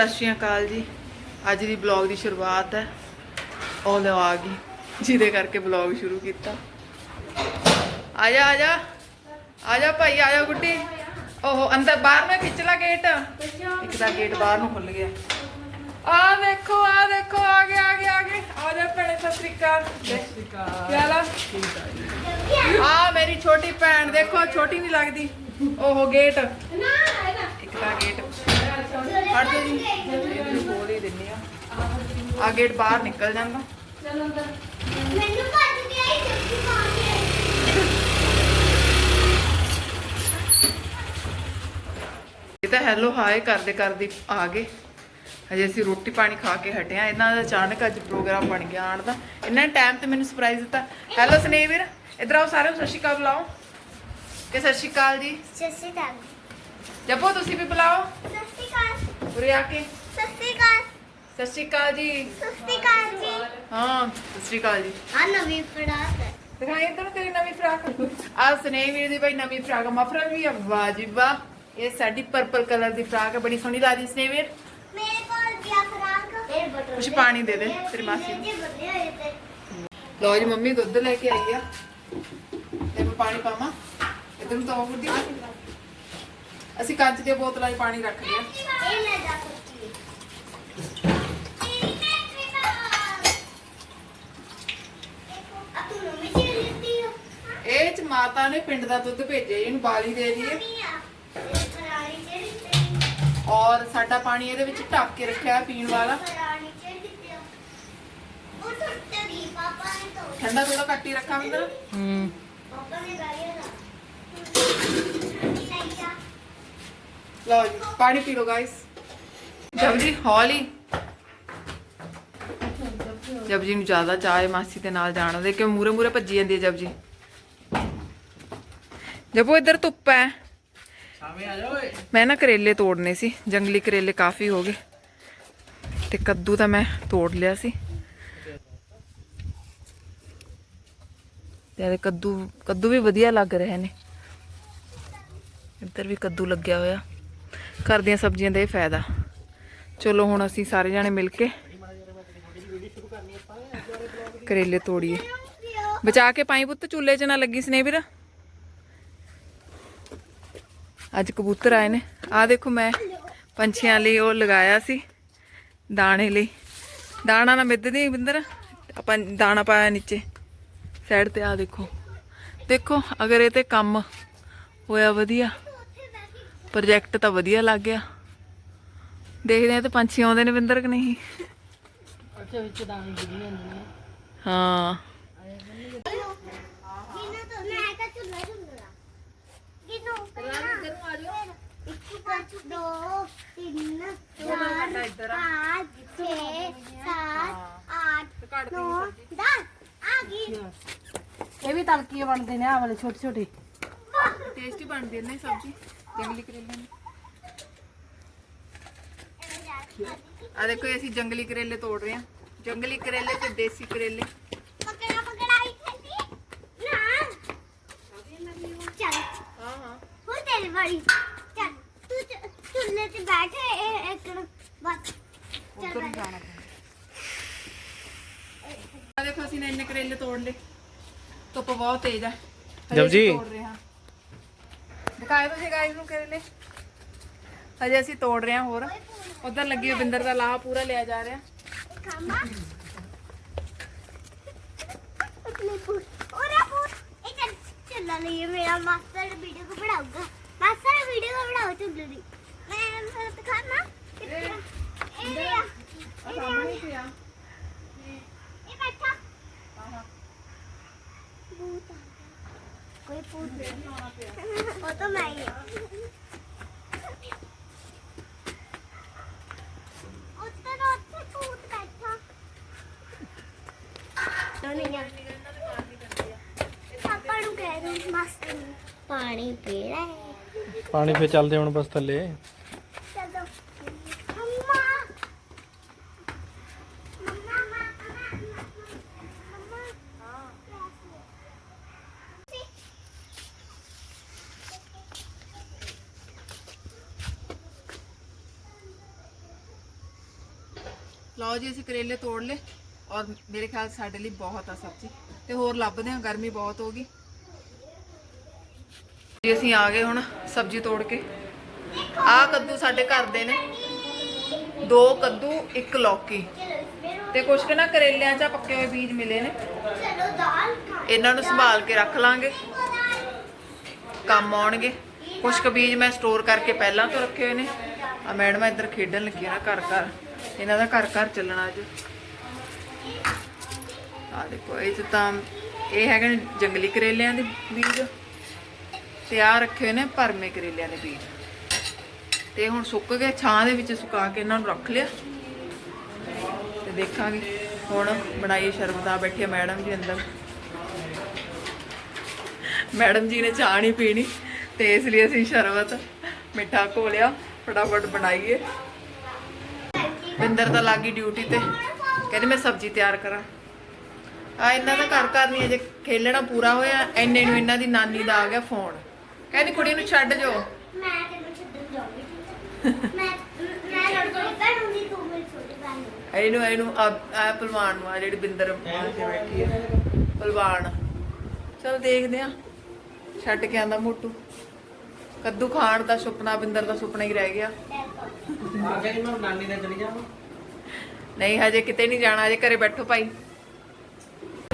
ਸਤਿ ਸ਼੍ਰੀ ਅਕਾਲ ਜੀ। ਅੱਜ ਦੀ ਬਲੌਗ ਦੀ ਸ਼ੁਰੂਆਤ ਹੈ। ਉਹ ਲਓ ਆ ਗਈ ਜਿਹਦੇ ਕਰਕੇ ਬਲੌਗ ਸ਼ੁਰੂ ਕੀਤਾ। ਆ ਜਾ ਆ ਜਾ ਆ ਜਾ ਭਾਈ ਆ ਜਾ ਗੁੱਡੀ। ਓਹੋ ਅੰਦਰ ਬਾਹਰ ਨਾ ਖਿੱਚ ਲਾ ਗੇਟ ਇੱਕ ਦਾ ਗੇਟ ਬਾਹਰ ਨੂੰ ਖੁੱਲ ਗਿਆ। ਆ ਦੇਖੋ ਆ ਦੇਖੋ ਆ ਗਿਆ ਆ ਗਿਆ ਆ ਗਿਆ ਆ ਜਾ ਭੈਣੇ ਸਤਿ ਸ਼੍ਰੀ ਅਕਾਲ। ਸਤਿ ਸ਼੍ਰੀ ਅਕਾਲ। ਕੀ ਹਾਲ ਆ? ਆ ਮੇਰੀ ਛੋਟੀ ਭੈਣ ਦੇਖੋ ਛੋਟੀ ਨਹੀਂ ਲੱਗਦੀ। ਓਹੋ ਗੇਟ ਇੱਕ ਦਾ ਗੇਟ ਫੜ ਦੇ ਜੀ ਇਹਨੂੰ ਖੋਲ ਹੀ ਦਿੰਨੀ ਆ ਆ ਗੇਟ ਬਾਹਰ ਨਿਕਲ ਜਾਂਦਾ। ਮੈਨੂੰ ਭੱਜ ਕੇ ਆਈ ਜੱਫੀ ਮਾਰ ਕੇ ਇਹ ਤਾਂ ਹੈਲੋ ਹਾਏ ਕਰਦੇ ਕਰਦੇ ਆ ਗਏ। ਹਜੇ ਅਸੀਂ ਰੋਟੀ ਪਾਣੀ ਖਾ ਕੇ ਹਟੇ ਆ ਇਹਨਾਂ ਦਾ ਅਚਾਨਕ ਅੱਜ ਪ੍ਰੋਗਰਾਮ ਬਣ ਗਿਆ ਆਣ ਦਾ। ਇਹਨਾਂ ਨੇ ਟਾਈਮ ਤੇ ਮੈਨੂੰ ਸਰਪ੍ਰਾਈਜ਼ ਦਿੱਤਾ। ਹੈਲੋ ਸਨੇਹ ਵੀਰ ਇਧਰ ਆਓ ਸਾਰੇ ਸਤਿ ਸ਼੍ਰੀ ਅਕਾਲ ਬੁਲਾਓ। ਕਿ ਸਤਿ ਸ਼੍ਰੀ ਅਕਾਲ ਜੀ। ਸੱਸੀ ਕਾਲ ਜੱਪੋ ਤੁਸੀਂ ਵੀ ਬੁਲਾਓ। ਉਰੇ ਆ ਕੇ। ਸਤਿ ਸ਼੍ਰੀ ਅਕਾਲ ਜੀ। ਸੱਸੀ ਕਾਲ ਜੀ। ਹਾਂ ਸਤਿ ਸ਼੍ਰੀ ਅਕਾਲ ਜੀ। ਆ ਨਵੀਂ ਫੜਾਕ ਹੈ। ਦਿਖਾਈ ਇੱਧਰ ਤੇਰੀ ਨਵੀਂ ਫਰਾਕ। ਆ ਸਨੇਹ ਵੀਰ ਦੀ ਭਾਈ ਨਵੀਂ ਫਰਾਕ। ਮਫਰਲ ਵੀ ਆ ਵਾਹ ਜੀ ਵਾਹ। ਇਹ ਸਾਡੀ ਪਰਪਲ ਕਲਰ ਦੀ ਫਰਾਕ ਹੈ। ਬੜੀ ਸੋਹਣੀ ਲੱਗਦੀ ਸਨੇਹ ਵੀਰ। ਮੇਰੇ ਕੋਲ ਪਿਆ ਫਰਾਕ। ਇਹ ਬਟਨ ਕੁਛ ਪਾਣੀ ਦੇ ਦੇ ਤੇਰੀ ਮਾਸੀ ਨੂੰ। ਲਓ ਜੀ ਮੰਮੀ ਦੁੱਧ ਲੈ ਕੇ ਆਈ ਆ। ਤੇ ਮੈਂ ਪਾਣੀ ਪਾਵਾਂ। ਇਧਰ ਨੂੰ ਤਾਂ ਉਹ ਗੁੱਡੀ ਅਸੀਂ ਕੱਚ ਦੀਆਂ ਬੋਤਲਾਂ 'ਚ ਪਾਣੀ ਰੱਖਦੇ ਆ ਇਹ ਮੈਂ ਜਾ ਸਕਦੀ ਆ ਇਹ ਚ ਮਾਤਾ ਨੇ ਪਿੰਡ ਦਾ ਦੁੱਧ ਭੇਜਿਆ ਜੀ, ਇਹਨੂੰ ਬਾਲੀ ਦੇ ਦਈਏ। ਔਰ ਸਾਡਾ ਪਾਣੀ ਇਹਦੇ ਵਿੱਚ ਢੱਕ ਕੇ ਰੱਖਿਆ ਹੈ ਪੀਣ ਵਾਲਾ। ਠੰਡਾ ਥੋੜਾ ਘੱਟ ਹੀ ਰੱਖਾਂ ਅੰਦਰ ਹੂੰ। ਪਾਪਾ ਨੇ ਗਾਇਆ ਨਾ ਨਹੀਂ ਜਾ ਲਓ ਜੀ ਪਾਣੀ ਪੀ ਲਓ ਗਾਇਸ ਜੀ ਹੌਲੀ ਜੀ ਨੂੰ ਜ਼ਿਆਦਾ ਚਾਹ ਹੈ ਮਾਸੀ ਦੇ ਨਾਲ ਜਾਣ ਦੇ ਕਿ ਮੂਰੇ ਮੂਰੇ ਭੱਜੀ ਜਾਂਦੀ ਹੈ ਜਬ ਜੀ। ਜਬੋ ਇੱਧਰ ਧੁੱਪ ਹੈ। ਮੈਂ ਨਾ ਕਰੇਲੇ ਤੋੜਨੇ ਸੀ। ਜੰਗਲੀ ਕਰੇਲੇ ਕਾਫੀ ਹੋ ਗਏ। ਤੇ ਕੱਦੂ ਤਾਂ ਮੈਂ ਤੋੜ ਲਿਆ ਸੀ। ਤੇ ਕੱਦੂ ਕੱਦੂ ਵੀ ਵਧੀਆ ਲੱਗ ਰਹੇ ਨੇ। ਇੱਧਰ ਵੀ ਕੱਦੂ ਲੱਗਿਆ ਹੋਇਆ। ਘਰ ਦੀਆਂ ਸਬਜ਼ੀਆਂ ਦਾ ਇਹ ਫਾਇਦਾ। ਚਲੋ ਹੁਣ ਅਸੀਂ ਸਾਰੇ ਜਾਣੇ ਮਿਲ ਕੇ ਕਰੇਲੇ ਤੋੜੀਏ। ਬਚਾ ਕੇ ਪਾਈ ਪੁੱਤ, ਚੁੱਲ੍ਹੇ 'ਚ ਨਾ ਲੱਗੀ ਸਨੇ ਵੀਰ। ਅੱਜ ਕਬੂਤਰ ਆਏ ਨੇ। ਆ ਦੇਖੋ ਮੈਂ ਪੰਛੀਆਂ ਲਈ ਉਹ ਲਗਾਇਆ ਸੀ, ਦਾਣੇ ਲਈ। ਦਾਣਾ ਨਾ ਮਿੱਧਦੀ ਬਿੰਦਰ, ਆਪਾਂ ਦਾਣਾ ਪਾਇਆ ਨੀਚੇ। ਸਾਈਡ ਤੇ ਆ ਦੇਖੋ। ਦੇਖੋ, ਅਗਰ ਇਹ ਤੇ ਕੰਮ ਹੋਇਆ ਵਧੀਆ। ਪ੍ਰੋਜੈਕਟ ਤਾਂ ਵਧੀਆ ਲੱਗ ਗਿਆ। ਦੇਖਦੇ ਆ ਤੇ ਪੰਛੀ ਆਉਂਦੇ ਨੇ ਬਿੰਦਰ ਕਿ ਨਹੀਂ। ਹਾਂ ਕਿਨੂੰ ਤੋਂ ਮੈਂ ਕਾ ਚੁੱਲਾ ਚੁੱਲਾ ਕਿਨੂੰ ਇੱਕ ਪੰਜ ਦੋ ਤਿੰਨ ਚਾਰ ਪੰਜ ਛੇ ਸੱਤ ਅੱਠ ਨੌ ਗਈ ਇਹ ਵੀ ਤਲਕੀਏ ਬਣਦੇ ਨੇ ਆ ਵਾਲੇ ਛੋਟੇ ਛੋਟੇ ਟੇਸਟੀ ਬਣਦੀ ਨੇ ਸਬਜ਼ੀ। ਜੰਗਲੀ ਕਰੇਲੇ ਨੇ? ਆ ਦੇਖੋ ਇਹ ਅਸੀਂ ਜੰਗਲੀ ਕਰੇਲੇ ਤੋੜ ਰਹੇ ਹਾਂ। ਜੰਗਲੀ ਕਰੇਲੇ ਤੇ ਦੇਸੀ ਕਰੇਲੇ। ਪਕੜਾ ਪਕੜਾਈ ਖੇਡੀ ਨਾ। ਚੱਲ। ਹਾਂ ਹਾਂ। ਹੁਣ ਤੇਰੀ ਵਾਰੀ ਚੱਲ। ਤੂੰ ਚੁੱਲ੍ਹੇ ਤੇ ਬੈਠ ਇਹ ਇੱਕ ਬਸ। ਉੱਧਰ ਨੂੰ ਜਾਣਾ ਪੈਂਦਾ ਆ ਦੇਖੋ ਅਸੀਂ ਨੇ ਇੰਨੇ ਕਰੇਲੇ ਤੋੜ ਲਏ। ਧੁੱਪ ਬਹੁਤ ਤੇਜ਼ ਹੈ। ਹਜੇ ਅਸੀਂ ਤੋੜ ਰਹੇ ਹਾਂ ਦਿਖਾਏ ਤੁਸੀਂ ਗਾਇਸ ਨੂੰ। ਕਰੇਲੇ ਹਜੇ ਅਸੀਂ ਤੋੜ ਰਹੇ ਹਾਂ ਹੋਰ। ਉਧਰ ਲੱਗੀ ਹੋਈ ਬਿੰਦਰ ਦਾ ਲਾਹ ਪੂਰਾ ਲਿਆ ਜਾ ਰਿਹਾ। ਖਾਮਾ ਇਤਨੇ ਪੂਰ ਔਰੇ ਪੂਰ ਇਹ ਚੱਲ ਚੱਲਾ ਲਈ ਮੇਰਾ ਮਾਸਟਰ ਵੀਡੀਓ ਕੋ ਬਣਾਊਗਾ। ਮਾਸਟਰ ਵੀਡੀਓ ਕੋ ਬਣਾਓ ਕੋਈ ਭੂਤ ਨਹੀਂ ਉਹ ਤਾਂ ਮੈਂ ਹੀ ਹਾਂ। ਉੱਤੇ ਤਾਂ ਉੱਥੇ ਭੂਤ ਬੈਠਾ ਨਹੀਂ ਆ ਪਾਪਾ ਨੂੰ ਕਹਿ ਦੋ ਮਾਸਟਰ ਨੂੰ। ਪਾਣੀ ਪੀ ਲੈ। ਪਾਣੀ ਫੇ ਚੱਲਦੇ ਹੁਣ ਬਸ ਥੱਲੇ ਚਲੋ ਮੰਮਾ ਮੰਮਾ ਮੰਮਾ ਮੰਮਾ ਹਾਂ ਲਓ ਜੀ, ਅਸੀਂ ਕਰੇਲੇ ਤੋੜ ਲਏ ਔਰ ਮੇਰੇ ਖਿਆਲ ਸਾਡੇ ਲਈ ਬਹੁਤ ਆ ਸਬਜ਼ੀ। ਤੇ ਹੋਰ ਲੱਭਦੇ ਹਾਂ, ਗਰਮੀ ਬਹੁਤ ਹੋ ਗਈ। ਜੀ, ਅਸੀਂ ਆ ਗਏ ਹੁਣ ਸਬਜ਼ੀ ਤੋੜ ਕੇ। ਆਹ ਕੱਦੂ ਸਾਡੇ ਘਰ ਦੇ ਨੇ। ਦੋ ਕੱਦੂ, ਇੱਕ ਲੌਕੀ। ਤੇ ਕੁਛ ਕੁ ਨਾ ਕਰੇਲਿਆਂ 'ਚ ਪੱਕੇ ਹੋਏ ਬੀਜ ਮਿਲੇ ਨੇ। ਇਹਨਾਂ ਨੂੰ ਸੰਭਾਲ ਕੇ ਰੱਖ ਲਾਂਗੇ। ਕੰਮ ਆਉਣਗੇ। ਕੁਛ ਕੁ ਬੀਜ ਮੈਂ ਸਟੋਰ ਕਰਕੇ ਪਹਿਲਾਂ ਤੋਂ ਰੱਖੇ ਹੋਏ ਨੇ। ਆ ਮੈਡਮ ਇੱਧਰ ਖੇਡਣ ਲੱਗੀ ਨਾ ਘਰ ਘਰ ਇਹਨਾਂ ਦਾ ਘਰ ਘਰ ਚੱਲਣਾ ਅੱਜ। ਆ ਦੇਖੋ, ਇਹ 'ਚ ਤਾਂ ਇਹ ਹੈਗੇ ਨੇ ਜੰਗਲੀ ਕਰੇਲਿਆਂ ਦੇ ਬੀਜ ਤੇ ਆ ਰੱਖੇ ਹੋਏ ਨੇ ਭਰਮੇ ਕਰੇਲਿਆਂ ਦੇ ਬੀਜ। ਤੇ ਹੁਣ ਸੁੱਕ ਗਏ, ਛਾਂ ਦੇ ਵਿੱਚ ਸੁਕਾ ਕੇ ਇਹਨਾਂ ਨੂੰ ਰੱਖ ਲਿਆ। ਤੇ ਦੇਖਾਂਗੇ, ਹੁਣ ਬਣਾਈਏ ਸ਼ਰਬਤ ਆ ਬੈਠੀ ਮੈਡਮ ਜੀ ਅੰਦਰ। ਮੈਡਮ ਜੀ ਨੇ ਚਾਹ ਨਹੀਂ ਪੀਣੀ, ਤੇ ਇਸ ਲਈ ਅਸੀਂ ਸ਼ਰਬਤ, ਮਿੱਠਾ ਘੋਲਿਆ, ਫਟਾਫਟ ਬਣਾਈਏ। ਬਿੰਦਰ ਤਾਂ ਲੱਗੀ ਡਿਊਟੀ ਤੇ। ਕਹਿੰਦੀ ਮੈਂ ਸਬਜ਼ੀ ਤਿਆਰ ਕਰਾਂ। ਆ ਇਹਨਾਂ ਦਾ ਘਰ ਘਰ ਨਹੀਂ ਅਜੇ ਖੇਲਣਾ ਪੂਰਾ ਹੋਇਆ। ਐਨੇ ਨੂੰ ਇਹਨਾਂ ਦੀ ਨਾਨੀ ਦਾ ਆ ਗਿਆ ਫੋਨ ਕਹਿੰਦੀ ਕੁੜੀ ਨੂੰ ਛੱਡ ਜੋ ਮੈਂ ਤੈਨੂੰ ਛੱਡਣ ਜਾਊਂਗੀ ਮੈਂ ਮੈਂ ਲੜਕੀ ਬਣੂੰਗੀ ਤੂੰ ਮੇਰੀ ਛੋਟੀ ਭੈਣ ਨੂੰ। ਇਹਨੂੰ ਇਹਨੂੰ ਆ ਆ ਪਹਿਲਵਾਨ ਨੂੰ ਆ ਜਿਹੜੀ ਬਿੰਦਰ ਆ ਕੇ ਬੈਠੀ ਹੈ ਪਹਿਲਵਾਨ। ਚਲ ਦੇਖਦੇ ਆ। ਛੱਡ ਕੇ ਆਂਦਾ ਮੋਟੂ। ਕੱਦੂ ਖਾਣ ਦਾ ਸੁਪਨਾ ਬਿੰਦਰ ਦਾ ਸੁਪਨਾ ਹੀ ਰਹਿ ਗਿਆ। ਆ ਕੇ ਮੈਂ ਨਾਨੀ ਨਾਲ ਚਲੀ ਜਾਵਾਂ। ਨਹੀਂ ਹਜੇ ਕਿਤੇ ਨਹੀਂ ਜਾਣਾ ਹਜੇ ਘਰੇ ਬੈਠੋ ਭਾਈ।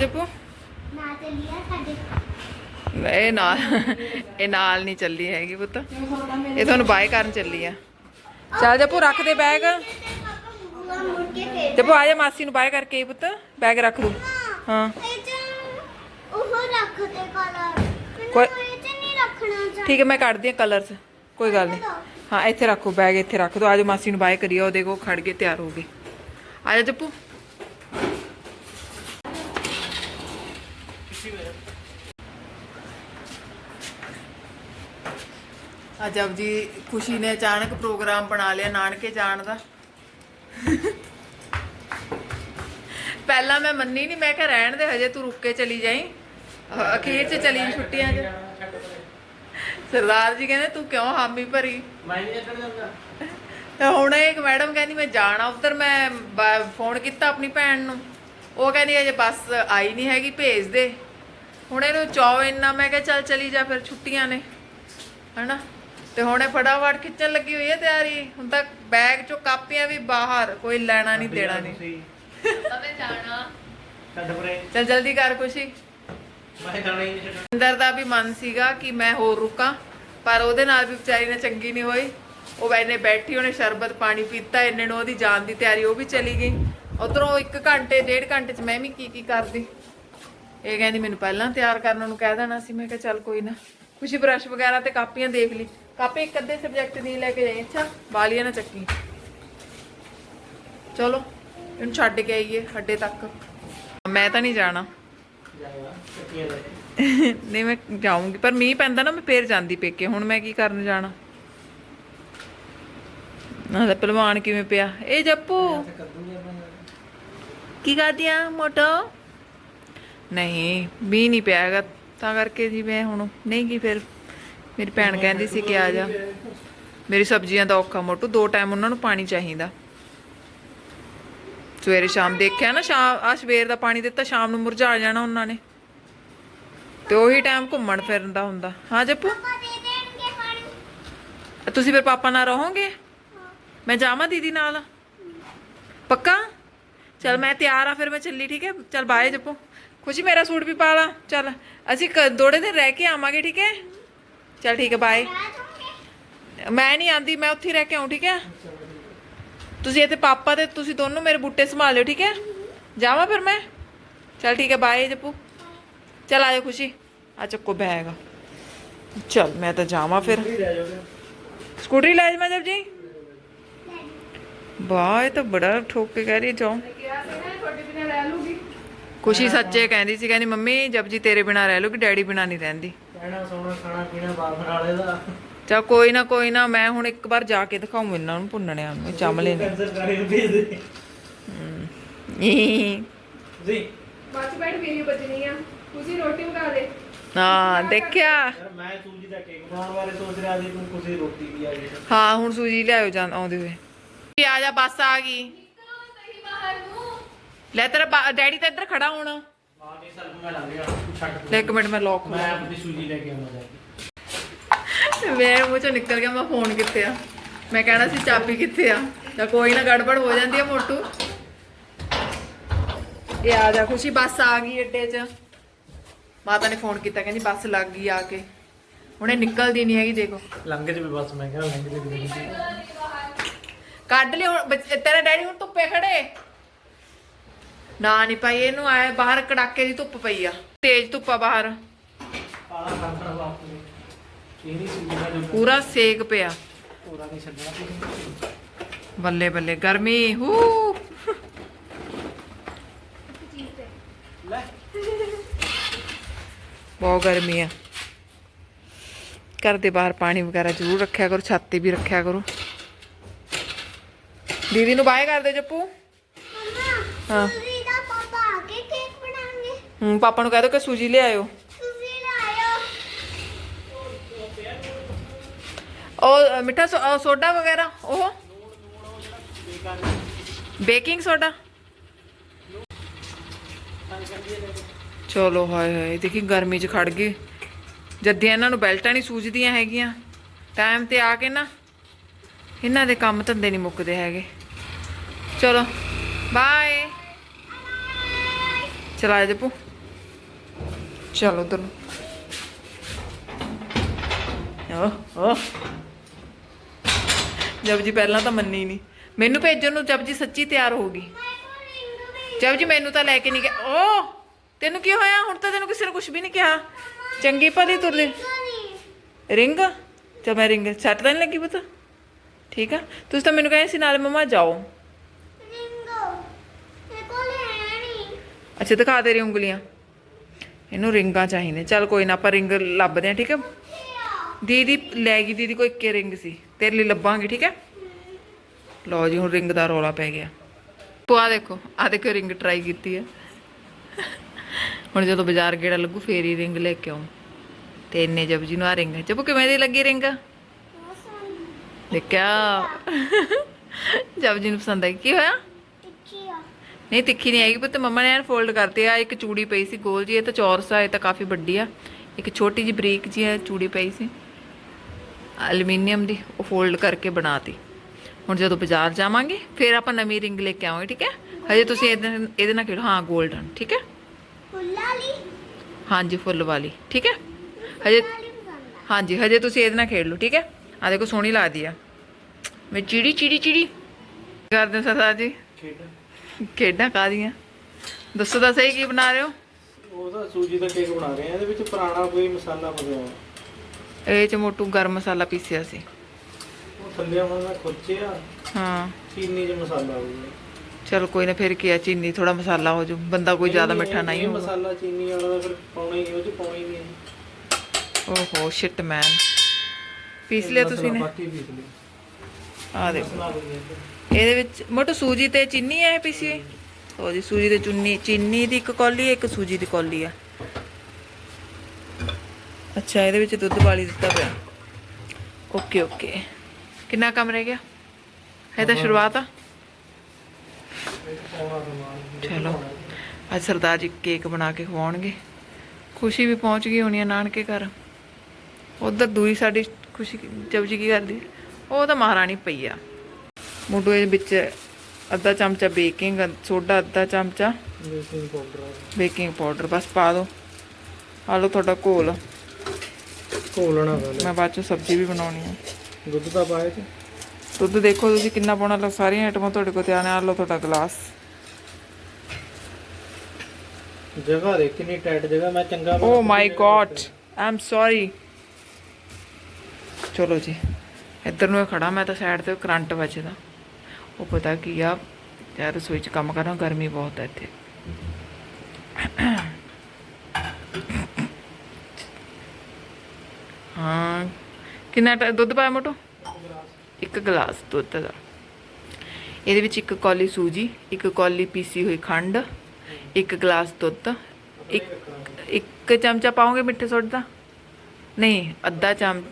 ਜਪੋ ਨਾ ਚੱਲੀਆ ਸਾਡੇ। ਇਹ ਨਾਲ ਇਹ ਨਾਲ ਨਹੀਂ ਚੱਲੀ ਹੈਗੀ ਪੁੱਤ। ਇਹ ਤੁਹਾਨੂੰ ਬਾਏ ਕਰਨ ਚੱਲੀ ਆ। ਚੱਲ ਜਪੋ ਰੱਖ ਦੇ ਬੈਗ। ਜਪੋ ਆ ਜਾ ਮਾਸੀ ਨੂੰ ਬਾਏ ਕਰਕੇ ਪੁੱਤ। ਬੈਗ ਰੱਖ ਦੂ। ਹਾਂ। ਉਹ ਰੱਖ ਦੇ ਕੋਈ- ਨਹੀਂ ਰੱਖਣਾ ਚਾਹੀਦਾ ਠੀਕ ਹੈ ਮੈਂ ਕੱਢਦੀ ਹਾਂ ਕਲਰਸ ਕੋਈ ਗੱਲ ਨਹੀਂ ਹਾਂ ਇੱਥੇ ਰੱਖੋ ਬੈਗ ਇੱਥੇ ਰੱਖ ਦੋ। ਆਜੋ ਮਾਸੀ ਨੂੰ ਬਾਏ ਕਰੀਓ ਉਹਦੇ ਕੋ ਖੜ ਕੇ ਤਿਆਰ ਹੋ ਗਏ ਆਜਾ ਜੱਪੂ। ਅੱਜ ਅਬ ਜੀ ਖੁਸ਼ੀ ਨੇ ਅਚਾਨਕ ਪ੍ਰੋਗਰਾਮ ਬਣਾ ਲਿਆ ਨਾਨਕੇ ਜਾਣ ਦਾ। ਪਹਿਲਾਂ ਮੈਂ ਮੰਨੀ ਨਹੀਂ ਮੈਂ ਕਿਹਾ ਰਹਿਣ ਦੇ ਹਜੇ ਤੂੰ ਰੁੱਕ ਕੇ ਚਲੀ ਜਾਈ। ਅਖੀਰ 'ਚ ਚਲੀ ਛੁੱਟੀਆਂ 'ਚ। ਸਰਦਾਰ ਜੀ ਕਹਿੰਦੇ ਤੂੰ ਕਿਉਂ ਹਾਮੀ ਭਰੀ? ਮੈਂ ਨਹੀਂ ਛੱਡ ਜਾਂਦਾ। ਤੇ ਹੁਣ ਇੱਕ ਮੈਡਮ ਕਹਿੰਦੀ ਮੈਂ ਜਾਣਾ। ਉਧਰ ਮੈਂ ਫੋਨ ਕੀਤਾ ਆਪਣੀ ਭੈਣ ਨੂੰ। ਉਹ ਕਹਿੰਦੀ ਅਜੇ ਬੱਸ ਆਈ ਨਹੀਂ ਹੈਗੀ ਭੇਜ ਦੇ। ਹੁਣ ਇਹਨੂੰ ਚਾਅ ਇੰਨਾ ਮੈਂ ਕਿਹਾ ਚੱਲ ਚਲੀ ਜਾ ਫਿਰ ਛੁੱਟੀਆਂ ਨੇ। ਹਨਾ? ਤੇ ਹੁਣ ਇਹ ਫਟਾਫਟ ਖਿੱਚਣ ਲੱਗੀ ਹੋਈ ਹੈ ਤਿਆਰੀ। ਹੁਣ ਤੱਕ ਬੈਗ ਚੋਂ ਕਾਪੀਆਂ ਵੀ ਬਾਹਰ ਕੋਈ ਲੈਣਾ ਨਹੀਂ ਦੇਣਾ ਨਹੀਂ। ਤਵੇਂ ਜਾਣਾ। ਛੱਡ ਪਰੇ। ਚੱਲ ਜਲਦੀ ਕਰ ਖੁਸ਼ੀ। ਮੈਂ ਜਾਣਾ ਹੀ ਨਹੀਂ ਅੰਦਰ ਦਾ ਵੀ ਮਨ ਸੀਗਾ ਕਿ ਮੈਂ ਹੋਰ ਰੁਕਾਂ, ਪਰ ਉਹਦੇ ਨਾਲ ਵੀ ਵਿਚਾਰੀ ਨੇ ਚੰਗੀ ਨਹੀਂ ਹੋਈ। ਉਹ ਬੈਨੇ ਬੈਠੀ, ਉਹਨੇ ਸ਼ਰਬਤ ਪਾਣੀ ਪੀਤਾ, ਇੰਨੇ ਨੂੰ ਉਹਦੀ ਜਾਣ ਦੀ ਤਿਆਰੀ, ਉਹ ਵੀ ਚਲੀ ਗਈ। ਉਧਰੋਂ 1 ਘੰਟੇ, ਡੇਢ ਘੰਟੇ ਚ ਮੈਂ ਵੀ ਕੀ ਕੀ ਕਰਦੀ। ਇਹ ਕਹਿੰਦੀ, ਮੈਨੂੰ ਪਹਿਲਾਂ ਤਿਆਰ ਕਰਨ ਨੂੰ ਕਹਿ ਦੇਣਾ ਸੀ। ਮੈਂ ਕਿਹਾ, ਚੱਲ ਕੋਈ ਨਾ। ਖੁਸ਼ੀ ਬ੍ਰਸ਼ ਵਗੈਰਾ ਤੇ ਕਾਪੀਆਂ ਦੇਖ ਲਈ। ਕਾਪੀ ਇੱਕ ਅੱਧੇ ਸਬਜੈਕਟ ਦੀ ਲੈ ਕੇ ਜਾਈ ਅੱਛਾ, ਵਾਲੀਆਂ ਨਾ ਚੱਕੀ। ਚਲੋ, ਇਹਨੂੰ ਛੱਡ ਕੇ ਆਈਏ ਅੱਡੇ ਤੱਕ। ਮੈਂ ਤਾਂ ਨਹੀਂ ਜਾਣਾ। ਨਹੀਂ ਮੈਂ ਜਾਊਂਗੀ। ਪਰ ਮੀਂਹ ਪੈਂਦਾ ਨਾ ਮੈਂ ਫੇਰ ਜਾਂਦੀ ਪੇਕੇ। ਹੁਣ ਮੈਂ ਕੀ ਕਰਨ ਜਾਣਾ? ਨਾ ਪਹਿਲਵਾਨ ਕਿਵੇਂ ਪਿਆ? ਇਹ ਜੱਪੂ। ਕੀ ਕਰਦੀਆਂ ਮੋਟੋ? ਨਹੀਂ ਵੀ ਨਹੀਂ ਪਿਆ ਹੈਗਾ। ਤਾਂ ਕਰਕੇ ਜੀ ਮੈਂ ਹੁਣ ਨਹੀਂ ਗਈ ਫਿਰ? ਮੇਰੀ ਭੈਣ ਕਹਿੰਦੀ ਸੀ ਕਿ ਆ ਜਾ। ਮੇਰੀ ਸਬਜ਼ੀਆਂ ਦਾ ਔਖਾ ਮੋਟੂ। ਦੋ ਟਾਈਮ ਉਹਨਾਂ ਨੂੰ ਪਾਣੀ ਚਾਹੀਦਾ। ਸਵੇਰੇ ਸ਼ਾਮ ਦੇਖਿਆ ਨਾ ਸ਼ਾਮ ਆ ਸਵੇਰ ਦਾ ਪਾਣੀ ਦਿੱਤਾ ਸ਼ਾਮ ਨੂੰ ਮੁਰਝਾ ਜਾਣਾ ਉਹਨਾਂ ਨੇ। ਤੇ ਉਹੀ ਟਾਈਮ ਘੁੰਮਣ ਫਿਰਨ ਦਾ ਹੁੰਦਾ। ਹਾਂ ਜੱਪੂ? ਤੁਸੀਂ ਫਿਰ ਪਾਪਾ ਨਾਲ ਰਹੋਗੇ? ਮੈਂ ਜਾਵਾਂ ਦੀਦੀ ਨਾਲ? ਪੱਕਾ? ਚਲ ਮੈਂ ਤਿਆਰ ਆ ਫਿਰ ਮੈਂ ਚੱਲੀ ਠੀਕ ਹੈ? ਚਲ ਬਾਏ ਜੱਪੂ। ਖੁਸ਼ੀ ਮੇਰਾ ਸੂਟ ਵੀ ਪਾ ਲਾ। ਚਲ ਅਸੀਂ ਥੋੜੇ ਦਿਨ ਰਹਿ ਕੇ ਆਵਾਂਗੇ ਠੀਕ ਹੈ? ਚਲ ਠੀਕ ਹੈ ਬਾਏ ਮੈਂ ਨਹੀਂ ਆਂਦੀ ਮੈਂ ਉੱਥੇ ਰਹਿ ਕੇ ਆਉਂ ਠੀਕ ਹੈ? ਤੁਸੀਂ ਇੱਥੇ ਪਾਪਾ ਤੇ ਤੁਸੀਂ ਦੋਨੋਂ ਮੇਰੇ ਬੁੱਟੇ ਸੰਭਾਲ ਲਿਓ ਠੀਕ ਹੈ? ਜਾਵਾਂ ਫਿਰ ਮੈਂ? ਚਲ ਠੀਕ ਹੈ ਬਾਏ ਜੱਪੂ। ਚਲ ਆਜੋ ਖੁਸ਼ੀ। ਆ ਚੱਕੋ ਬੈਗ ਚਲ ਮੈਂ ਤਾਂ ਜਾਵਾਂ ਫਿਰ। ਸਕੂਟਰੀ ਲੈ ਜਾ ਮੈਂ ਜਬ ਜੀ ਵਾਹ ਇਹ ਤਾਂ ਬੜਾ ਠੋਕ ਕੇ ਕਹਿ ਰਹੀ ਜਾਓ। ਖੁਸ਼ੀ ਸੱਚੇ ਕਹਿੰਦੀ ਸੀ ਕਹਿੰਦੀ ਮੰਮੀ ਜਬ ਜੀ ਤੇਰੇ ਬਿਨਾ ਰਹਿ ਲੂਗੀ ਡੈਡੀ ਬਿਨਾ ਨਹੀਂ ਰਹਿੰਦੀ। ਕਹਿਣਾ ਸੋਣਾ ਖਾਣਾ ਪੀਣਾ ਬਾਪ ਨਾਲੇ ਦਾ। ਚਾ ਕੋਈ ਨਾ ਕੋਈ ਨਾ ਮੈਂ ਹੁਣ ਇੱਕ ਵਾਰ ਜਾ ਕੇ ਦਿਖਾਉਂ ਇਹਨਾਂ ਨੂੰ ਭੁੰਨਣਿਆਂ ਨੂੰ ਚਮਲੇ ਨੇ। ਜੀ। ਬਾਅਦ ਚ ਬੈਠ ਵੀਡੀਓ ਬਚਣੀ ਆ। ਤੁਸੀਂ ਰੋਟੀ ਪਕਾ ਦੇ। ਹਾਂ ਦੇਖਿਆ। ਯਾਰ ਮੈਂ ਸੂਜੀ ਦਾ ਕੇਕ ਬਣਾਉਣ ਬਾਰੇ ਸੋਚ ਰਿਹਾ ਸੀ ਤੂੰ ਕੁਝ ਰੋਟੀ ਵੀ ਆ ਗਈ ਹਾਂ ਹੁਣ ਸੂਜੀ ਲਿਆਇਓ ਜਾਂ ਆਉਂਦੇ ਹੋਏ। ਆ ਜਾ ਬੱਸ ਆ ਗਈ। ਲੈ ਤੇਰਾ ਡੈਡੀ ਤਾਂ ਇੱਧਰ ਖੜਾ ਹੋਣਾ। ਆ ਕੇ ਸਰ ਮੈਂ ਲੰਘ ਗਿਆ ਛੱਡ। ਲੈ ਇੱਕ ਮਿੰਟ ਮੈਂ ਲੋਕ ਮੈਂ ਆਪਣੀ ਸੂਜੀ ਲੈ ਕੇ ਕੇ। ਮੇਰੇ ਮੂੰਹ ਚੋਂ ਨਿਕਲ ਗਿਆ ਮੈਂ ਫੋਨ ਕਿੱਥੇ ਆ? ਮੈਂ ਕਹਿਣਾ ਸੀ ਚਾਬੀ ਕਿੱਥੇ ਆ? ਤਾਂ ਕੋਈ ਨਾ ਗੜਬੜ ਹੋ ਜਾਂਦੀ ਆ ਮੋਟੂ। ਇਹ ਆ ਜਾ ਖੁਸ਼ੀ ਬੱਸ ਆ ਗਈ ਅੱਡੇ 'ਚ। ਮਾਤਾ ਨੇ ਫੋਨ ਕੀਤਾ ਕਹਿੰਦੀ ਬੱਸ ਲੱਗ ਗਈ ਆ ਕੇ। ਹੁਣੇ ਨਿਕਲਦੀ ਨਹੀਂ ਹੈਗੀ ਦੇਖੋ। ਲੰਘ ਜਵੇ ਬਸ ਮੈਂ ਕਿਹਾ ਲੰਘ ਜਵੇ ਕੱਢ ਲਿਓ ਤੇਰਾ ਡੈਡੀ ਹੁਣ ਧੁੱਪੇ ਖੜੇ। ਨਾ ਨਹੀਂ ਭਾਈ ਇਹਨੂੰ ਆਏ ਬਾਹਰ ਕੜਾਕੇ ਦੀ ਧੁੱਪ ਪਈ ਆ। ਤੇਜ਼ ਧੁੱਪ ਆ ਬਾਹਰ। ਇਹ ਨਹੀਂ ਸੂਜੀ ਦਾ ਜੋ ਪੂਰਾ ਸੇਕ ਪਿਆ। ਪੂਰਾ ਨਹੀਂ ਛੱਡਣਾ ਬੱਲੇ ਬੱਲੇ ਗਰਮੀ ਹੂ। ਲੈ। ਬਹੁਤ ਗਰਮੀ ਆ। ਘਰ ਦੇ ਬਾਹਰ ਪਾਣੀ ਵਗੈਰਾ ਜ਼ਰੂਰ ਰੱਖਿਆ ਕਰੋ ਛੱਤ ਤੇ ਵੀ ਰੱਖਿਆ ਕਰੋ। ਦੀਦੀ ਨੂੰ ਬਾਏ ਕਰ ਦੇ ਜੱਪੂ। ਹਾਂ। ਪਾਪਾ ਆ ਕੇ ਕੇਕ ਬਣਾਉਣਗੇ। ਹੂੰ ਪਾਪਾ ਨੂੰ ਕਹਿ ਦੋ ਕਿ ਸੂਜੀ ਲਿਆਇਓ ਤੁਸੀਂ ਉਹ ਮਿੱਠਾ ਸੋ- ਅ, ਸੋਡਾ ਵਗੈਰਾ ਉਹ? Baking soda? ਚਲੋ ਹਾਏ ਹਾਏ ਦੇਖੀ ਗਰਮੀ 'ਚ ਖੜ ਗਏ। ਜੱਦੀਆਂ ਇਹਨਾਂ ਨੂੰ ਬੈਲਟਾਂ ਨਹੀਂ ਸੂਝਦੀਆਂ ਹੈਗੀਆਂ। ਟਾਈਮ ਤੇ ਆ ਕੇ ਨਾ ਇਹਨਾਂ ਦੇ ਕੰਮ ਧੰਦੇ ਨਹੀਂ ਮੁੱਕਦੇ ਹੈਗੇ। ਚਲੋ ਬਾਏ ਚਲਾ ਜਪੂ ਚਲੋ ਉਧਰ ਨੂੰ। ਓਹ ਓਹ ਜਬ ਜੀ ਪਹਿਲਾਂ ਤਾਂ ਮੰਨੀ ਨਹੀਂ ਮੈਨੂੰ ਭੇਜਣ ਨੂੰ ਜਬ ਜੀ ਸੱਚੀ ਤਿਆਰ ਹੋ ਗਈ। ਜਬ ਜੀ ਮੈਨੂੰ ਤਾਂ ਲੈ ਕੇ ਨਹੀਂ ਗਿਆ। ਓ ਤੈਨੂੰ ਕੀ ਹੋਇਆ? ਹੁਣ ਤਾਂ ਤੈਨੂੰ ਕਿਸੇ ਨੇ ਕੁਝ ਵੀ ਨਹੀਂ ਕਿਹਾ। ਚੰਗੀ ਭਲੀ ਤੁਰਦੇ ਰਿੰਗ? ਤੇ ਮੈਂ ਰਿੰਗ ਸੱਟ ਤਾਂ ਨਹੀਂ ਲੱਗੀ ਪਤਾ। ਠੀਕ ਆ? ਤੁਸੀਂ ਤਾਂ ਮੈਨੂੰ ਕਹੇ ਸੀ ਨਾਲ ਮਮਾ ਜਾਓ। ਅੱਛਾ ਦਿਖਾ ਤੇਰੀ ਉਂਗਲੀਆਂ। ਇਹਨੂੰ ਰਿੰਗਾਂ ਚਾਹੀਦੇ ਚੱਲ ਕੋਈ ਨਾ ਆਪਾਂ ਰਿੰਗ ਲੱਭਦੇ ਆ? ਠੀਕ ਹੈ ਦੀਦੀ ਲੈ ਗਈ ਦੀਦੀ ਕੋਈ ਇੱਕੇ ਰਿੰਗ ਸੀ। ਤੇਰੇ ਲਈ ਲੱਭਾਂਗੇ, ਠੀਕ ਹੈ? ਲਓ ਜੀ, ਹੁਣ ਰਿੰਗ ਦਾ ਰੋਲਾ ਪੈ ਗਿਆ। ਤੂੰ ਆ ਦੇਖੋ ਆ ਦੇਖੋ ਰਿੰਗ ਟਰਾਈ ਕੀਤੀ ਹੈ। ਹੁਣ ਜਦੋਂ ਬਾਜ਼ਾਰ ਗੇੜਾ ਲੱਗੂ, ਫੇਰ ਹੀ ਰਿੰਗ ਲੈ ਕੇ ਆਉਂ ਤੇ ਇੰਨੇ ਜਬ ਜੀ ਨੂੰ ਆ। ਰਿੰਗ ਜਬ ਕਿਵੇਂ ਦੀ ਲੱਗੀ ਰਿੰਗ ਦੇਖਿਆ? ਜਬ ਜੀ ਨੂੰ ਪਸੰਦ ਆਈ। ਕੀ ਹੋਇਆ? ਨਹੀਂ, ਤਿੱਖੀ ਨਹੀਂ ਆਏਗੀ ਪੁੱਤ। ਮੰਮਾ ਨੇ ਐਨ ਫੋਲਡ ਕਰਤੀ ਆ। ਇੱਕ ਚੂੜੀ ਪਈ ਸੀ, ਗੋਲ ਜੀ ਇਹ ਤਾਂ ਚੌਰਸ ਆ, ਇਹ ਤਾਂ ਕਾਫੀ ਵੱਡੀ ਆ। ਇੱਕ ਛੋਟੀ ਜੀ ਬਰੀਕ ਜੀ ਹੈ ਚੂੜੀ ਪਈ ਸੀ। ਐਲੂਮੀਨੀਅਮ ਦੀ ਉਹ ਫੋਲਡ ਕਰਕੇ ਬਣਾਤੀ। ਹੁਣ ਜਦੋਂ ਬਾਜ਼ਾਰ ਜਾਵਾਂਗੇ ਫਿਰ ਆਪਾਂ ਨਵੀਂ ਰਿੰਗ ਲੈ ਕੇ ਆਵਾਂਗੇ ਠੀਕ ਹੈ? ਹਜੇ ਤੁਸੀਂ ਇਹਦੇ ਇਹਦੇ ਨਾਲ ਖੇਡੋ। ਹਾਂ 골ਡਨ ਠੀਕ ਹੈ? ਫੁੱਲਾ ਲਈ ਹਾਂਜੀ ਫੁੱਲ ਵਾਲੀ ਠੀਕ ਹੈ? ਹਜੇ ਵਾਲੀ ਹਾਂਜੀ ਹਜੇ ਤੁਸੀਂ ਇਹਦੇ ਨਾਲ ਖੇਡ ਲਓ ਠੀਕ ਹੈ? ਆ ਦੇਖੋ ਸੋਹਣੀ ਲੱਗਦੀ ਆ। ਮੈਂ ਚਿੜੀ ਚਿੜੀ ਚਿੜੀ। ਕਰਦੇ ਸਰਦਾਰ ਜੀ? ਖੇਡ। ਖੇਡਾਂ ਕਾਦੀਆਂ ਦੱਸੋ ਤਾਂ ਸਹੀ ਕੀ ਬਣਾ ਰਹੇ ਹੋ? ਉਹ ਤਾਂ ਸੂਜੀ ਦਾ ਕੇਕ ਬਣਾ ਰਹੇ ਆ। ਇਹਦੇ ਵਿੱਚ ਪੁਰਾਣਾ ਕੋਈ ਮਸਾਲਾ ਪਾਇਆ ਹੋਇਆ। ਇਹ ਚ ਮੋਟੂ ਗਰਮ ਮਸਾਲਾ ਪੀਸਿਆ ਸੀ। ਉਹ ਥੱਲੇ ਹੁਣ ਮੈਂ ਖੁਰਚਿਆ ਹਾਂ। ਚੀਨੀ ਚ ਮਸਾਲਾ ਹੋ ਗਿਆ। ਚਲ ਕੋਈ ਨਾ ਫਿਰ ਕੀ ਆ ਚੀਨੀ ਥੋੜਾ ਮਸਾਲਾ ਹੋ ਜੂ ਬੰਦਾ ਕੋਈ ਜ਼ਿਆਦਾ ਮਿੱਠਾ ਨਹੀਂ ਹੋਊਗਾ ਮਸਾਲਾ ਚੀਨੀ ਵਾਲਾ ਤਾਂ ਫਿਰ ਪਾਉਣਾ ਹੀ ਉਹ ਚ ਪਾਉਣਾ ਹੀ ਨਹੀਂ ਓਹੋ ਸ਼ਿਟ ਮੈਨ ਪੀਸ ਲਿਆ ਤੁਸੀਂ ਨੇ? ਬਾਕੀ ਪੀਸ ਲਿਆ। ਆ ਦੇਖੋ। ਇਹਦੇ ਵਿੱਚ ਮੋਟੂ ਸੂਜੀ ਤੇ ਚੀਨੀ ਹੈ ਪੀਸੀ? ਉਹ ਜੀ ਸੂਜੀ ਤੇ ਚੁੰਨੀ ਚੀਨੀ ਦੀ ਇੱਕ ਕੌਲੀ ਇੱਕ ਸੂਜੀ ਦੀ ਕੌਲੀ ਆ। ਅੱਛਾ ਇਹਦੇ ਵਿੱਚ ਦੁੱਧ ਵਾਲੀ ਦਿੱਤਾ ਪਿਆ। Okay okay. ਕਿੰਨਾ ਕੰਮ ਰਹਿ ਗਿਆ? ਹੈ ਤਾਂ ਸ਼ੁਰੂਆਤ ਆ? ਚਲੋ ਅੱਜ ਸਰਦਾਰ ਜੀ ਕੇਕ ਬਣਾ ਕੇ ਖਵਾਉਣਗੇ। ਖੁਸ਼ੀ ਵੀ ਪਹੁੰਚ ਗਈ ਹੋਣੀ ਆ ਨਾਨਕੇ ਘਰ। ਉਧਰ ਦੂਈ ਸਾਡੀ ਖੁਸ਼ੀ ਜਬ ਜੀ ਕੀ ਕਰਦੀ? ਉਹ ਤਾਂ ਮਹਾਰਾਣੀ ਪਈ ਆ। ਮੁੰਡੂ ਦੇ ਵਿੱਚ ਅੱਧਾ ਚਮਚਾ ਬੇਕਿੰਗ ਸੋਡਾ ਅੱਧਾ ਚਮਚਾ ਬੇਕਿੰਗ ਪਾਊਡਰ ਬੇਕਿੰਗ ਪਾਊਡਰ ਬਸ ਪਾ ਦਿਓ ਆ ਲਓ ਤੁਹਾਡਾ ਘੋਲ। ਘੋਲਣਾ ਪਹਿਲੇ ਮੈਂ ਬਾਅਦ ਚੋਂ ਸਬਜ਼ੀ ਵੀ ਬਣਾਉਣੀ ਆ। ਦੁੱਧ ਤਾਂ ਪਾਏ ਤੇ ਦੁੱਧ ਦੇਖੋ ਤੁਸੀਂ ਕਿੰਨਾ ਪਾਉਣਾ ਲੱਗ ਸਾਰੀਆਂ ਆਈਟਮਾਂ ਤੁਹਾਡੇ ਕੋਲ ਤਿਆਰ ਨੇ ਆ ਲਓ ਤੁਹਾਡਾ ਗਲਾਸ। ਜਗ੍ਹਾ ਦੇ ਕਿੰਨੀ ਟਾਈਟ ਜਗ੍ਹਾ ਮੈਂ ਚੰਗਾ ਓ my God I am sorry ਚਲੋ ਜੀ ਇੱਧਰ ਨੂੰ ਇਹ ਖੜਾ ਮੈਂ ਤਾਂ ਸਾਈਡ ਤੇ ਕਰੰਟ ਵੱਜਦਾ। ਉਹ ਪਤਾ ਕੀ ਆ ਯਾਰ ਰਸੋਈ 'ਚ ਕੰਮ ਕਰਾਂ ਗਰਮੀ ਬਹੁਤ ਹੈ ਇੱਥੇ। ਹਾਂ। ਕਿੰਨਾ ਟ- ਦੁੱਧ ਪਾਇਆ ਮੋਟੋ? ਇੱਕ ਗਲਾਸ ਦੁੱਧ ਦਾ। ਇਹਦੇ ਵਿੱਚ ਇੱਕ ਕੌਲੀ ਸੂਜੀ, ਇੱਕ ਕੌਲੀ ਪੀਸੀ ਹੋਈ ਖੰਡ, ਇੱਕ ਗਲਾਸ ਦੁੱਧ, ਇੱਕ ਇੱਕ ਚਮਚਾ ਪਾਓਗੇ ਮਿੱਠੇ ਸੋਡੇ ਦਾ? ਨਹੀਂ, ਅੱਧਾ ਚਮਚ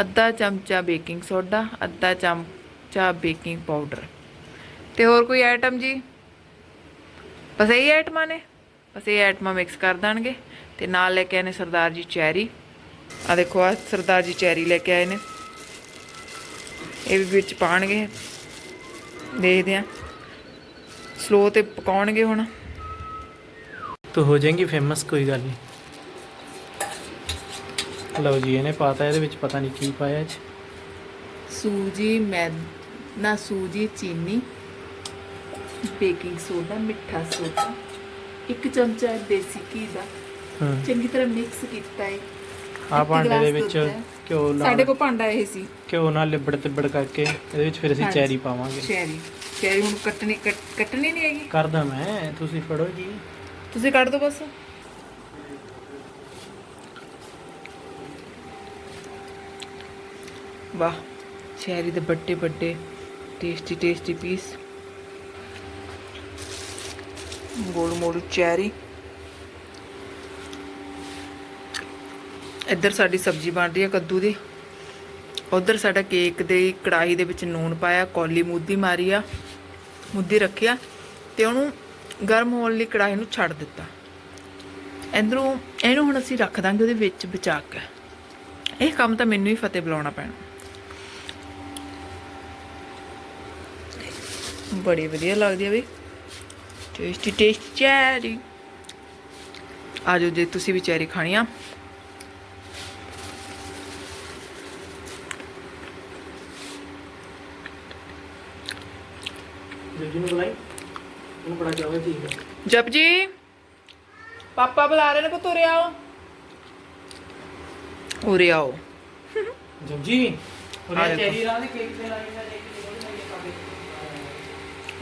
ਅੱਧਾ ਚਮਚਾ ਬੇਕਿੰਗ ਸੋਡਾ, ਅੱਧਾ ਚਮਚਾ ਬੇਕਿੰਗ ਪਾਊਡਰ। ਤੇ ਹੋਰ ਕੋਈ ਆਈਟਮ ਜੀ? ਬਸ ਇਹ ਆਈਟਮਾਂ ਨੇ? ਬਸ ਇਹ ਆਈਟਮਾਂ ਮਿਕਸ ਕਰ ਦੇਣਗੇ। ਤੇ ਨਾਲ ਲੈ ਕੇ ਆਏ ਨੇ ਸਰਦਾਰ ਜੀ ਚੈਰੀ। ਆ ਦੇਖੋ ਆ ਸਰਦਾਰ ਜੀ ਚੈਰੀ ਲੈ ਕੇ ਆਏ ਨੇ। ਇਹ ਵੀ ਵਿੱਚ ਪਾਣਗੇ ਦੇਖਦੇ ਆ ਸਲੋ ਤੇ ਪਕਾਉਣਗੇ ਹੁਣ। ਤੂੰ ਹੋ ਜਾਏਗੀ ਫੇਮਸ ਕੋਈ ਗੱਲ ਨਹੀਂ। ਲਓ ਜੀ ਇਹਨੇ ਪਾਤਾ ਇਹਦੇ ਵਿੱਚ ਪਤਾ ਨਹੀਂ ਕੀ ਪਾਇਆ ਇਹ 'ਚ ਸੂਜੀ ਮੈਦ ਨਾ ਸੂਜੀ ਚੀਨੀ ਬੇਕਿੰਗ ਸੋਡਾ ਮਿੱਠਾ ਸੋਡਾ। ਇੱਕ ਚਮਚਾ ਦੇਸੀ ਘੀ ਦਾ। ਚੰਗੀ ਤਰ੍ਹਾਂ ਮਿਕਸ ਕੀਤਾ ਹੈ। ਆ ਭਾਂਡੇ ਦੇ ਵਿੱਚ। ਘਿਓ ਸਾਡੇ ਨਾਲ ਕੋਲ ਭਾਂਡਾ ਇਹ ਸੀ। ਘਿਓ ਨਾਲ ਲਿਬੜ ਤਿਬੜ ਕਰਕੇ ਇਹਦੇ ਵਿੱਚ ਫਿਰ ਅਸੀਂ। ਚੈਰੀ ਪਾਵਾਂਗੇ। ਚੈਰੀ। ਚੈਰੀ ਹੁਣ ਕੱਟਣੀ ਕੱਟ- ਕੱਟਣੀ ਨਹੀਂ ਹੈਗੀ। ਕਰਦਾ ਮੈਂ ਤੁਸੀਂ ਫੜੋ ਜੀ। ਤੁਸੀਂ ਕੱਢ ਦਿਓ ਬਸ। ਵਾਹ ਚੈਰੀ ਦੇ ਵੱਡੇ ਵੱਡੇ ਟੇਸਟੀ ਟੇਸਟੀ ਪੀਸ ਗੋਲ ਮੋਲ ਚੈਰੀ। ਇੱਧਰ ਸਾਡੀ ਸਬਜ਼ੀ ਬਣ ਰਹੀ ਹੈ ਕੱਦੂ ਦੀ। ਉਧਰ ਸਾਡਾ ਕੇਕ ਦੇ ਕੜਾਈ ਦੇ ਵਿੱਚ ਨੂਨ ਪਾਇਆ, ਕੌਲੀ ਮੁੱਦੀ ਮਾਰੀ ਆ, ਮੁੱਦੀ ਰੱਖਿਆ ਤੇ ਉਹਨੂੰ ਗਰਮ ਹੋਣ ਲਈ ਕੜਾਈ ਨੂੰ ਛੱਡ ਦਿੱਤਾ। ਅੰਦਰੋਂ ਇਹਨੂੰ ਹੁਣ ਅਸੀਂ ਰੱਖ ਦਾਂਗੇ ਉਹਦੇ ਵਿੱਚ ਬਚਾ ਕੇ ਇਹ ਕੰਮ ਤਾਂ ਮੈਨੂੰ ਹੀ ਫਤਿਹ ਬੁਲਾਉਣਾ ਪੈਣਾ। ਬੜੀ ਵਧੀਆ ਲੱਗਦੀ ਆ ਵੀ ਟੇਸਟੀ ਟੇਸਟੀ ਚੈਰੀ ਆਜੋ ਜੇ ਤੁਸੀਂ ਵੀ ਚੈਰੀ ਖਾਣੀ ਆ। ਜੀ ਨੂੰ ਬੁਲਾਈ। ਉਹਨੂੰ ਬੜਾ ਚਾਹਵੇ ਠੀਕ ਹੈ ਜਪ ਜੀ ਪਾਪਾ ਬੁਲਾ ਰਹੇ ਨੇ ਕੋ ਤੁਰੇ ਆਓ। ਉਰੇ ਆਓ। ਜਬ ਜੀ ਆ ਉਹਨੇ ਦੇਖੋ। ਚੈਰੀ ਰਾਹ ਦੇ ਕੇਕ ਤੇ ਲਾਈ ਹੈ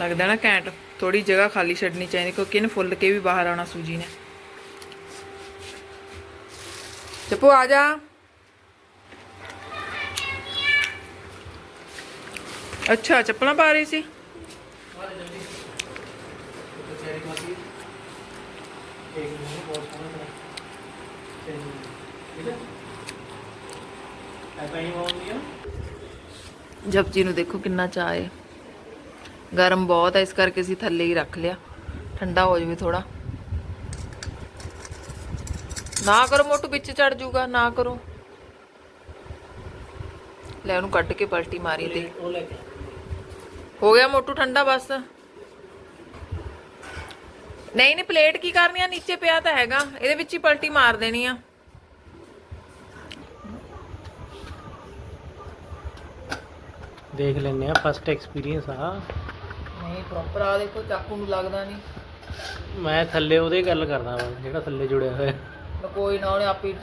ਲੱਗਦਾ ਨਾ ਘੈਂਟ ਥੋੜੀ ਜਗ੍ਹਾ ਖਾਲੀ ਛੱਡਣੀ ਚਾਹੀਦੀ ਕਿਉਂਕਿ ਇਹਨੇ ਫੁੱਲ ਕੇ ਵੀ ਬਾਹਰ ਆਉਣਾ ਸੂਜੀ ਨੇ। ਚੱਪੂ ਆ ਜਾ। ਅੱਛਾ ਚੱਪਲਾਂ ਪਾ ਰਹੀ ਸੀ। ਆ? ਜਪਜੀ ਨੂੰ ਦੇਖੋ ਕਿੰਨਾ ਚਾਹ ਹੈ। ਗਰਮ ਬਹੁਤ ਹੈ ਇਸ ਕਰਕੇ ਅਸੀਂ ਥੱਲੇ ਹੀ ਰੱਖ ਲਿਆ। ਠੰਡਾ ਹੋ ਜਾਵੇ ਥੋੜਾ ਨਾ ਕਰੋ ਮੋਟੂ ਵਿੱਚ ਚੜ ਜਾਊਗਾ ਨਾ ਕਰੋ। ਲੈ ਉਹਨੂੰ ਕੱਢ ਕੇ ਪਲਟੀ ਮਾਰੀ ਤੇ। ਉਹ ਲੈ ਕੇ ਹੋ ਗਿਆ ਮੋਟੂ ਠੰਡਾ ਬਸ। ਨਹੀਂ ਨਹੀਂ ਪਲੇਟ ਕੀ ਕਰਨੀ ਆ? ਨੀਚੇ ਪਿਆ ਤਾਂ ਹੈਗਾ। ਇਹਦੇ ਵਿੱਚ ਹੀ ਪਲਟੀ ਮਾਰ ਦੇਣੀ ਆ। ਦੇਖ ਲੈਨੇ ਆ ਫਸਟ ਐਕਸਪੀਰੀਅੰਸ ਆ। ਨਹੀਂ ਪ੍ਰੋਪਰ ਆ ਦੇਖੋ ਚਾਕੂ ਨੂੰ ਲੱਗਦਾ ਨਹੀਂ। ਮੈਂ ਥੱਲੇ ਉਹਦੇ ਗੱਲ ਕਰਦਾ ਵਾ ਜਿਹੜਾ ਥੱਲੇ ਜੁੜਿਆ ਹੋਇਆ। ਤਾਂ ਕੋਈ ਨਾ ਉਹਨੇ ਆਪੇ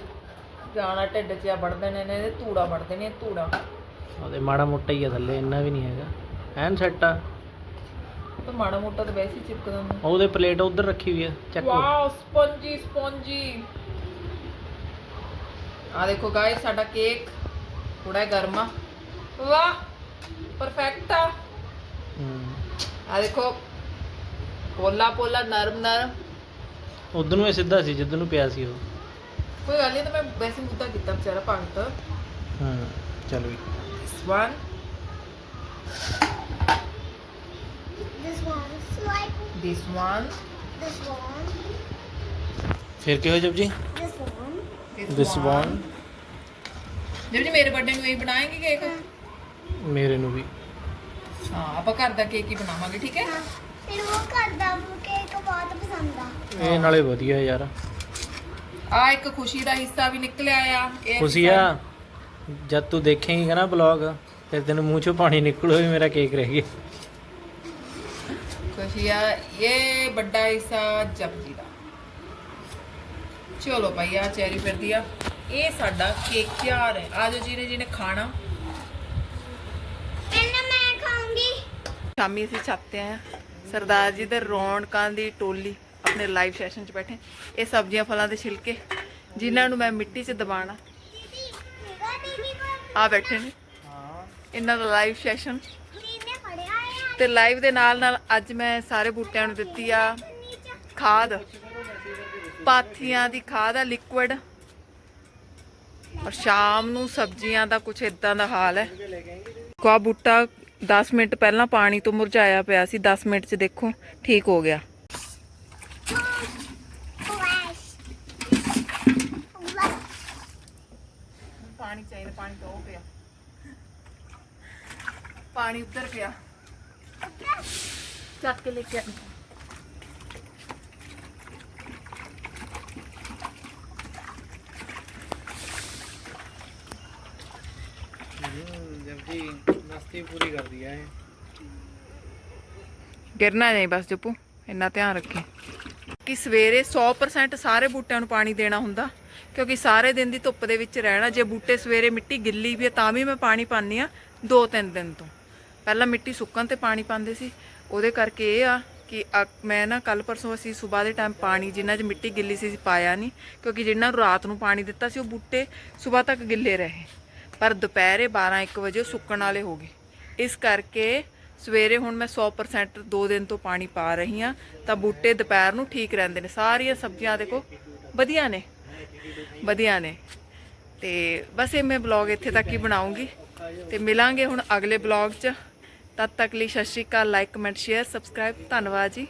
ਜਾਣਾ ਢਿੱਡ 'ਚ ਆ ਵੜਦੇ ਨੇ ਇਹਦੇ ਧੂੜਾ ਵੜਦੇ ਨੇ ਧੂੜਾ। ਉਹਦੇ ਮਾੜਾ ਮੋਟਾ ਹੀ ਆ ਥੱਲੇ ਇੰਨਾ ਵੀ ਨਹੀਂ ਹੈਗਾ। ਐਨ ਸੈੱਟ ਆ। ਤਾਂ ਮਾੜਾ ਮੋਟਾ ਤਾਂ ਵੈਸੇ ਹੀ ਚਿਪਕ ਜਾਂਦਾ ਉਹਦੇ ਪਲੇਟ ਉਧਰ ਰੱਖੀ ਹੋਈ ਆ ਚੱਕੋ ਵਾਓ ਸਪੰਜੀ ਸਪੰਜੀ। ਆ ਦੇਖੋ ਗਾਇਸ ਸਾਡਾ ਕੇਕ ਥੋੜਾ ਗਰਮਾ ਵਾਹ ਪਰਫੈਕਟ ਆ। ਹੂੰ। ਆ ਦੇਖੋ ਪੋਲਾ ਪੋਲਾ ਨਰਮ ਨਰਮ। ਉਧਰ ਨੂੰ ਇਹ ਸਿੱਧਾ ਸੀ ਜਿੱਧਰ ਨੂੰ ਪਿਆ ਸੀ ਉਹ। ਕੋਈ ਗੱਲ ਨਹੀਂ ਤਾਂ ਮੈਂ ਵੈਸੇ ਮੁੱਦਾ ਕੀਤਾ ਵਿਚਾਰਾ ਭਗਤ ਹਾਂ ਚੱਲ ਵੀ। One This one is like this one? this one. ਫਿਰ ਕਿਹੋ ਜਬ ਜੀ? This one. ਦਿਸ ਵਨ ਜਬ ਜੀ ਮੇਰੇ ਬਰਥਡੇ ਨੂੰ ਇਹ ਬਣਾਏਂਗੇ ਕੇਕ ਮੇਰੇ ਨੂੰ ਵੀ। ਹਾਂ ਆਪਾਂ ਘਰ ਦਾ ਕੇਕ ਹੀ ਬਣਾਵਾਂਗੇ ਠੀਕ ਹੈ? ਫਿਰ ਉਹ ਕਰਦਾ ਕੇਕ ਬਹੁਤ ਪਸੰਦ ਆ। ਇਹ ਨਾਲੇ ਵਧੀਆ ਯਾਰ। ਆ ਇੱਕ ਖੁਸ਼ੀ ਦਾ ਹਿੱਸਾ ਵੀ ਨਿਕਲਿਆ ਆ। ਇਹ ਖੁਸ਼ੀ ਆ? ਜਦ ਤੂੰ ਦੇਖੇਂਗੀ ਨਾ ਬਲੌਗ ਫਿਰ ਤੈਨੂੰ ਮੂੰਹ ਚੋਂ ਪਾਣੀ ਨਿਕਲੋ ਵੀ ਮੇਰਾ ਕੇਕ ਰਹਿ ਗਿਆ। ਆ ਇਹ ਵੱਡਾ ਹਿੱਸਾ ਜਪਜੀ ਦਾ। ਚਲੋ ਭਾਈ ਆ ਚੈਰੀ ਫਿਰਦੀ ਆ। ਇਹ ਸਾਡਾ ਕੇਕ ਤਿਆਰ ਹੈ। ਆਜੋ ਜਿਹਨੇ ਜਿਹਨੇ ਖਾਣਾ। ਪਹਿਲਾਂ ਮੈਂ ਖਾਉਂਗੀ ਸ਼ਾਮੀ ਅਸੀਂ ਛੱਤ ਤੇ ਆਏ ਹਾਂ। ਸਰਦਾਰ ਜੀ ਦੇ ਰੌਣਕਾਂ ਦੀ ਟੋਲੀ ਆਪਣੇ ਲਾਈਵ ਸੈਸ਼ਨ 'ਚ ਬੈਠੇ। ਇਹ ਸਬਜ਼ੀਆਂ ਫਲਾਂ ਦੇ ਛਿਲਕੇ ਜਿਨ੍ਹਾਂ ਨੂੰ ਮੈਂ ਮਿੱਟੀ 'ਚ ਦਬਾਣਾ ਆ ਬੈਠੇ ਨੇ। ਇਹਨਾਂ ਦਾ ਲਾਈਵ ਸੈਸ਼ਨ ਤੇ ਲਾਈਵ ਦੇ ਨਾਲ ਨਾਲ ਅੱਜ ਮੈਂ ਸਾਰੇ ਬੂਟਿਆਂ ਨੂੰ ਦਿੱਤੀ ਆ ਖਾਦ। ਪਾਥੀਆਂ ਦੀ ਖਾਦ ਆ ਲਿਕੁਇਡ ਔਰ ਸ਼ਾਮ ਨੂੰ ਸਬਜ਼ੀਆਂ ਦਾ ਕੁਝ ਇਦਾਂ ਦਾ ਹਾਲ ਹੈ। ਕੋ ਬੂਟਾ 10 ਮਿੰਟ ਪਹਿਲਾਂ ਪਾਣੀ ਤੋਂ ਮੁਰਝਾਇਆ ਪਿਆ ਸੀ 10 ਮਿੰਟ 'ਚ ਦੇਖੋ, ਠੀਕ ਹੋ ਗਿਆ। ਪਾਣੀ ਚਾਹੀਦਾ, ਪਾਣੀ ਤਾਂ ਪਿਆ। ਪਾਣੀ ਉੱਧਰ ਪਿਆ। ਚੱਕ ਕੇ ਲੈ ਕੇ ਗਿਰਨਾ ਨਹੀਂ ਬਸ ਜੱਪੂ ਇੰਨਾ ਧਿਆਨ ਰੱਖੀ। ਕਿ ਸਵੇਰੇ 100% ਸਾਰੇ ਬੂਟਿਆਂ ਨੂੰ ਪਾਣੀ ਦੇਣਾ ਹੁੰਦਾ ਕਿਉਂਕਿ ਸਾਰੇ ਦਿਨ ਦੀ ਧੁੱਪ ਦੇ ਵਿੱਚ ਰਹਿਣਾ ਜੇ ਬੂਟੇ ਸਵੇਰੇ ਮਿੱਟੀ ਗਿੱਲੀ ਵੀ ਹੈ ਤਾਂ ਵੀ ਮੈਂ ਪਾਣੀ ਪਾਉਂਦੀ ਆ ਦੋ ਤਿੰਨ ਦਿਨ ਤੋਂ। ਪਹਿਲਾਂ ਮਿੱਟੀ ਸੁੱਕਣ ਤੇ ਪਾਣੀ ਪਾਉਂਦੇ ਸੀ ਉਹਦੇ ਕਰਕੇ ਇਹ ਆ ਕਿ ਅ- ਮੈਂ ਨਾ ਕੱਲ ਪਰਸੋਂ ਅਸੀਂ ਸਵੇਰ ਦੇ ਟਾਈਮ ਪਾਣੀ ਜਿੰਨਾ 'ਚ ਮਿੱਟੀ ਗਿੱਲੀ ਸੀ, ਅਸੀਂ ਪਾਇਆ ਨਹੀਂ ਕਿਉਂਕਿ ਜਿੰਨਾ ਨੂੰ ਰਾਤ ਨੂੰ ਪਾਣੀ ਦਿੱਤਾ ਸੀ ਉਹ ਬੂਟੇ ਸਵੇਰ ਤੱਕ ਗਿੱਲੇ ਰਹੇ। ਪਰ ਦੁਪਹਿਰੇ 12 1 ਵਜੇ ਉਹ ਸੁੱਕਣ ਵਾਲੇ ਹੋ ਗਏ। ਇਸ ਕਰਕੇ ਸਵੇਰੇ ਹੁਣ ਮੈਂ 100% ਦੋ ਦਿਨ ਤੋਂ ਪਾਣੀ ਪਾ ਰਹੀ ਹਾਂ, ਤਾਂ ਬੂਟੇ ਦੁਪਹਿਰ ਨੂੰ ਠੀਕ ਰਹਿੰਦੇ ਨੇ। ਸਾਰੀਆਂ ਸਬਜ਼ੀਆਂ ਦੇਖੋ, ਵਧੀਆ ਨੇ ਵਧੀਆ ਨੇ। ਤੇ ਬਸ ਇਹ ਮੈਂ ਬਲੌਗ ਇੱਥੇ ਤੱਕ ਹੀ ਬਣਾਉਂਗੀ। ਤੇ ਮਿਲਾਂਗੇ ਹੁਣ ਅਗਲੇ ਬਲੌਗ 'ਚ। ਤਦ ਤੱਕ ਲਈ ਸਤਿ ਸ਼੍ਰੀ ਅਕਾਲ ਲਾਈਕ ਕਮੈਂਟ ਸ਼ੇਅਰ ਸਬਸਕ੍ਰਾਈਬ ਧੰਨਵਾਦ ਜੀ।